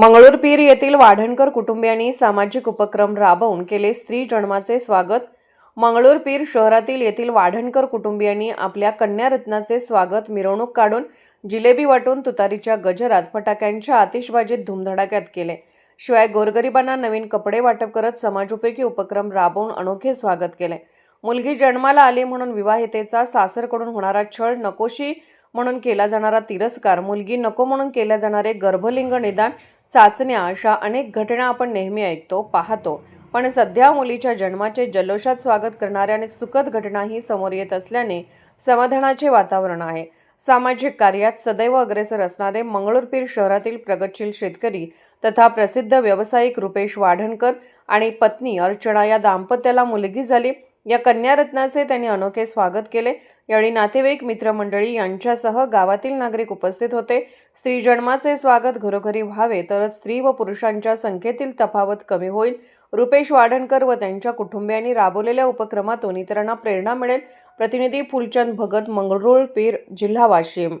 मंगळूरपीर येथील वाढणकर कुटुंबियांनी सामाजिक उपक्रम राबवून केले स्त्री जन्माचे स्वागत. मंगळूरपीर शहरातील येथील वाढणकर कुटुंबियांनी आपल्या कन्यारत्नाचे स्वागत मिरवणूक काढून जिलेबी वाटून तुतारीच्या गजरात फटाक्यांच्या आतिषबाजीत धुमधडाक्यात केले. शिवाय गोरगरिबांना नवीन कपडे वाटप करत समाजोपयोगी उपक्रम राबवून अनोखे स्वागत केले. मुलगी जन्माला आली म्हणून विवाहितेचा सासरकडून होणारा छळ नकोशी म्हणून केला जाणारा तिरस्कार मुलगी नको म्हणून केल्या जाणारे गर्भलिंग निदान चाचण्या अशा अनेक घटना आपण नेहमी ऐकतो पाहतो. पण सध्या मुलीच्या जन्माचे जल्लोषात स्वागत करणाऱ्या अनेक सुखद घटनाही समोर येत असल्याने समाधानाचे वातावरण आहे. सामाजिक कार्यात सदैव अग्रेसर असणारे मंगळूरपीर शहरातील प्रगतशील शेतकरी तथा प्रसिद्ध व्यावसायिक रुपेश वाढणकर आणि पत्नी अर्चना या दाम्पत्याला मुलगी झाली. या कन्यारत्नाचे त्यांनी अनोखे स्वागत केले. यावेळी नातेवाईक मित्रमंडळी यांच्यासह गावातील नागरिक उपस्थित होते. स्त्री जन्माचे स्वागत घरोघरी व्हावे तरच स्त्री व पुरुषांच्या संख्येतील तफावत कमी होईल. रुपेश वाडणकर व त्यांच्या कुटुंबियांनी राबवलेल्या उपक्रमातून इतरांना प्रेरणा मिळेल. प्रतिनिधी फुलचंद भगत मंगरुळ पीर जिल्हा वाशिम.